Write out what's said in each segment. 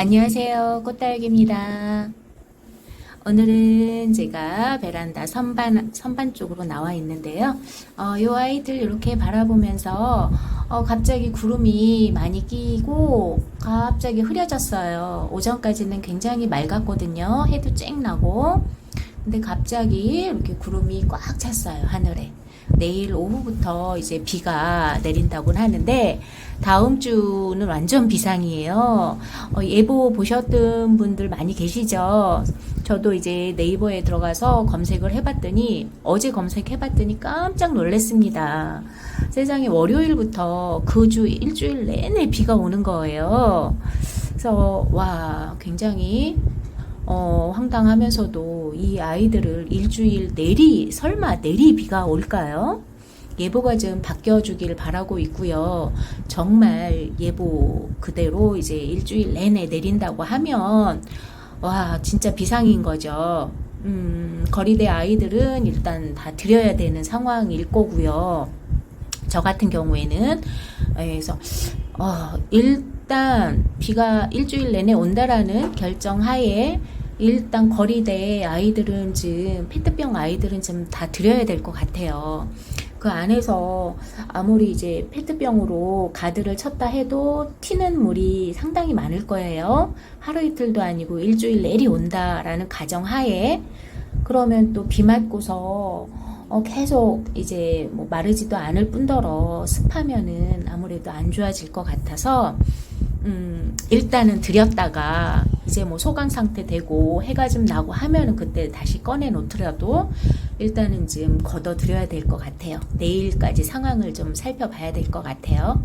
안녕하세요. 꽃딸기입니다. 오늘은 제가 베란다 선반, 선반 쪽으로 나와 있는데요. 어, 요 아이들 이렇게 바라보면서, 어, 갑자기 구름이 많이 끼고, 갑자기 흐려졌어요. 오전까지는 굉장히 맑았거든요. 해도 쨍 나고. 근데 갑자기 이렇게 구름이 꽉 찼어요. 하늘에. 내일 오후부터 이제 비가 내린다고 하는데 다음 주는 완전 비상이에요. 어, 예보 보셨던 분들 많이 계시죠? 저도 이제 네이버에 들어가서 검색을 해봤더니 어제 검색해봤더니 깜짝 놀랐습니다. 세상에 월요일부터 그 주 일주일 내내 비가 오는 거예요. 그래서 와 굉장히 어, 황당하면서도 이 아이들을 일주일 내리, 설마 내리 비가 올까요? 예보가 좀 바뀌어주길 바라고 있고요. 정말 예보 그대로 이제 일주일 내내 내린다고 하면, 와, 진짜 비상인 거죠. 음, 거리대 아이들은 일단 다 드려야 되는 상황일 거고요. 저 같은 경우에는, 예, 그래서, 어, 일단 비가 일주일 내내 온다라는 결정 하에 일단 거리대 아이들은 좀 페트병 아이들은 좀다 드려야 될 것 같아요. 그 안에서 아무리 이제 페트병으로 가드를 쳤다 해도 튀는 물이 상당히 많을 거예요. 하루 이틀도 아니고 일주일 내리 온다라는 가정 하에 그러면 또 비 맞고서 어, 계속 이제 뭐 마르지도 않을 뿐더러 습하면은 아무래도 안 좋아질 것 같아서 음, 일단은 들였다가 이제 뭐 소강 상태 되고 해가 좀 나고 하면은 그때 다시 꺼내 놓더라도 일단은 좀 걷어 드려야 될 것 같아요. 내일까지 상황을 좀 살펴봐야 될 것 같아요.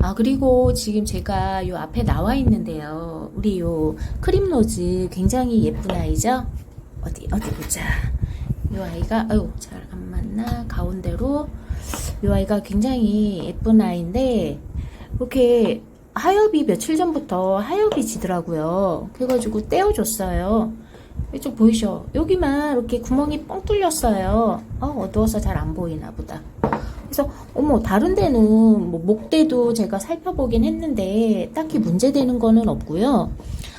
아, 그리고 지금 제가 요 앞에 나와 있는데요. 우리 요 크림 로즈 굉장히 예쁜 아이죠? 어디, 어디 보자. 요 아이가, 아유, 잘 안 맞나? 가운데로. 요 아이가 굉장히 예쁜 아이인데, 이렇게 하엽이 며칠 전부터 하엽이 지더라고요. 그래가지고 떼어줬어요. 이쪽 보이셔? 여기만 이렇게 구멍이 뻥 뚫렸어요. 어, 어두워서 잘 안 보이나 보다. 그래서 어머 다른 데는 뭐 목대도 제가 살펴보긴 했는데 딱히 문제되는 거는 없고요.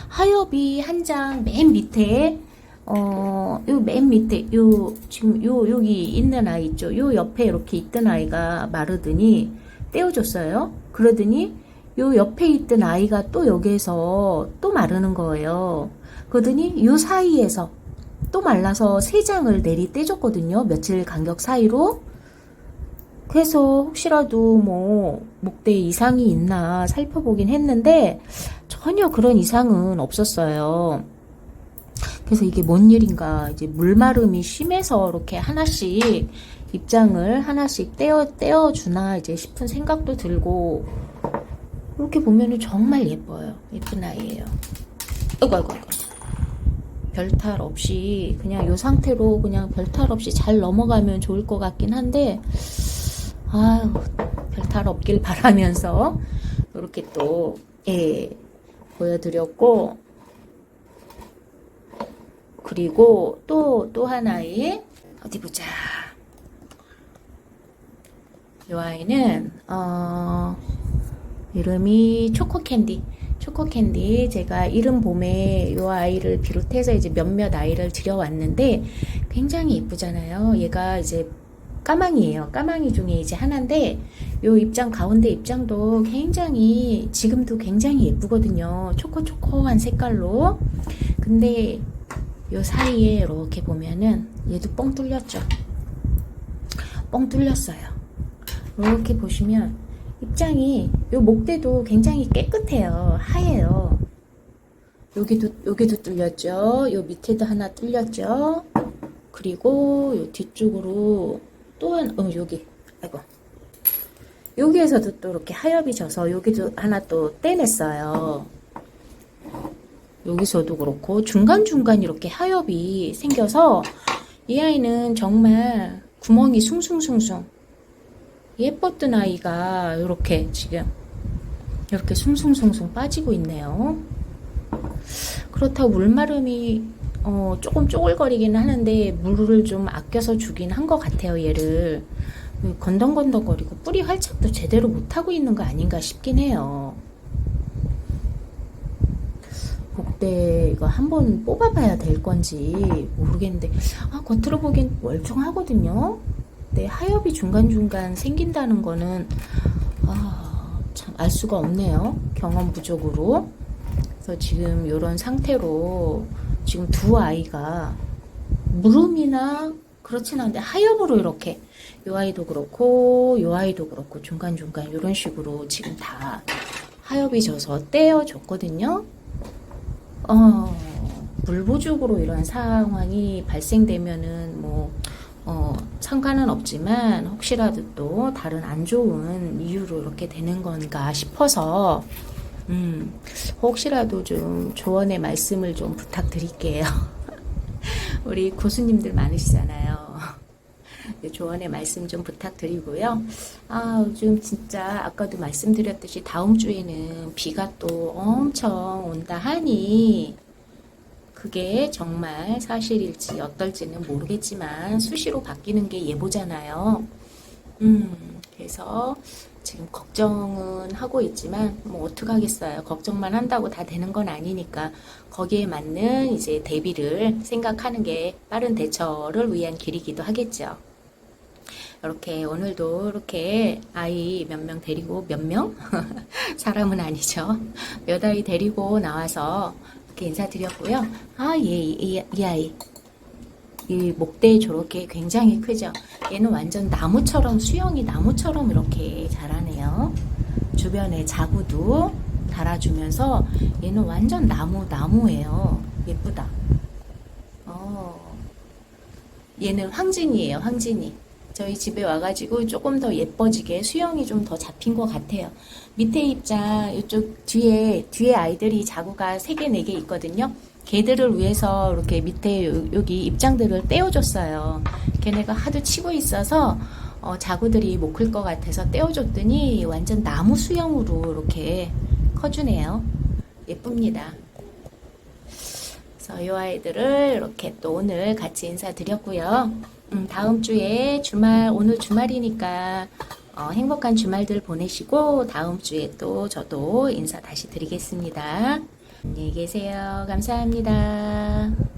하엽이 한 장 맨 밑에 어, 요 맨 밑에 요 지금 요 여기 있는 아이 있죠. 요 옆에 이렇게 있던 아이가 마르더니 떼어줬어요. 그러더니 요 옆에 있던 아이가 또 여기에서 또 마르는 거예요. 그러더니 요 사이에서 또 말라서 세 장을 내리 떼줬거든요. 며칠 간격 사이로. 그래서 혹시라도 뭐 목대 이상이 있나 살펴보긴 했는데 전혀 그런 이상은 없었어요. 그래서 이게 뭔 일인가 이제 물마름이 심해서 이렇게 하나씩 입장을 하나씩 떼어 떼어 주나 이제 싶은 생각도 들고 이렇게 보면은 정말 예뻐요. 예쁜 아이예요. 아이고 아이고. 별탈 없이 그냥 이 상태로 그냥 별탈 없이 잘 넘어가면 좋을 것 같긴 한데 아유 별탈 없길 바라면서 이렇게 또 예, 보여드렸고 그리고 또 또 하나의 어디 보자 이 아이는 어 이름이 초코캔디 초코캔디 제가 이른 봄에 이 아이를 비롯해서 이제 몇몇 아이를 들여왔는데 굉장히 이쁘잖아요 얘가 이제 까망이에요. 까망이 중에 이제 하나인데 요 입장 가운데 입장도 굉장히 지금도 굉장히 예쁘거든요. 초코초코한 색깔로. 근데 요 사이에 이렇게 보면은 얘도 뻥 뚫렸죠. 뻥 뚫렸어요. 이렇게 보시면 입장이 요 목대도 굉장히 깨끗해요. 하얘요. 여기도 여기도 뚫렸죠. 요 밑에도 하나 뚫렸죠. 그리고 요 뒤쪽으로 또 한, 어, 여기. 아이고. 여기에서도 또 이렇게 하엽이 져서 여기도 하나 또 떼냈어요. 여기서도 그렇고 중간중간 이렇게 하엽이 생겨서 이 아이는 정말 구멍이 숭숭숭숭. 예뻤던 아이가 이렇게 지금 이렇게 숭숭숭숭 빠지고 있네요. 그렇다고 물마름이 어, 조금 쪼글거리긴 하는데 물을 좀 아껴서 주긴 한 것 같아요 얘를. 건덩건덩거리고 뿌리 활착도 제대로 못하고 있는 거 아닌가 싶긴 해요 목대 이거 한번 뽑아봐야 될 건지 모르겠는데 아, 겉으로 보기엔 멀쩡하거든요. 근데 하엽이 중간중간 생긴다는 거는 아, 참 알 수가 없네요. 경험 부족으로. 그래서 지금 이런 상태로 지금 두 아이가 무름이나 그렇진 않은데 하엽으로 이렇게 요 아이도 그렇고 요 아이도 그렇고 중간중간 이런 식으로 지금 다 하엽이 져서 떼어줬거든요. 어, 물부족으로 이런 상황이 발생되면은 뭐 어, 상관은 없지만 혹시라도 또 다른 안 좋은 이유로 이렇게 되는 건가 싶어서 음, 혹시라도 좀 조언의 말씀을 좀 부탁드릴게요. 우리 고수님들 많으시잖아요. 네, 조언의 말씀 좀 부탁드리고요. 아, 요즘 진짜 아까도 말씀드렸듯이 다음 주에는 비가 또 엄청 온다 하니 그게 정말 사실일지 어떨지는 모르겠지만 수시로 바뀌는 게 예보잖아요. 음, 그래서 지금 걱정은 하고 있지만 뭐 어떡하겠어요. 걱정만 한다고 다 되는 건 아니니까 거기에 맞는 이제 대비를 생각하는 게 빠른 대처를 위한 길이기도 하겠죠. 이렇게 오늘도 이렇게 아이 몇 명 데리고 몇 명? 사람은 아니죠. 몇 아이 데리고 나와서 이렇게 인사드렸고요. 아, 예, 이, 이 아이. 이 목대 저렇게 굉장히 크죠. 얘는 완전 나무처럼 수영이 나무처럼 이렇게 자라네요. 주변에 자구도 달아주면서 얘는 완전 나무 나무예요. 예쁘다. 어, 얘는 황진이에요. 황진이. 저희 집에 와가지고 조금 더 예뻐지게 수영이 좀 더 잡힌 것 같아요. 밑에 입장 이쪽 뒤에 뒤에 아이들이 자구가 3개 4개 있거든요. 걔들을 위해서 이렇게 밑에 요- 여기 입장들을 떼어줬어요. 걔네가 하도 치고 있어서 어, 자구들이 못 클 것 같아서 떼어줬더니 완전 나무 수영으로 이렇게 커주네요. 예쁩니다. 그래서 이 아이들을 이렇게 또 오늘 같이 인사드렸고요. 음, 다음 주에 주말, 오늘 주말이니까 어, 행복한 주말들 보내시고 다음 주에 또 저도 인사 다시 드리겠습니다. 안녕히 계세요. 감사합니다.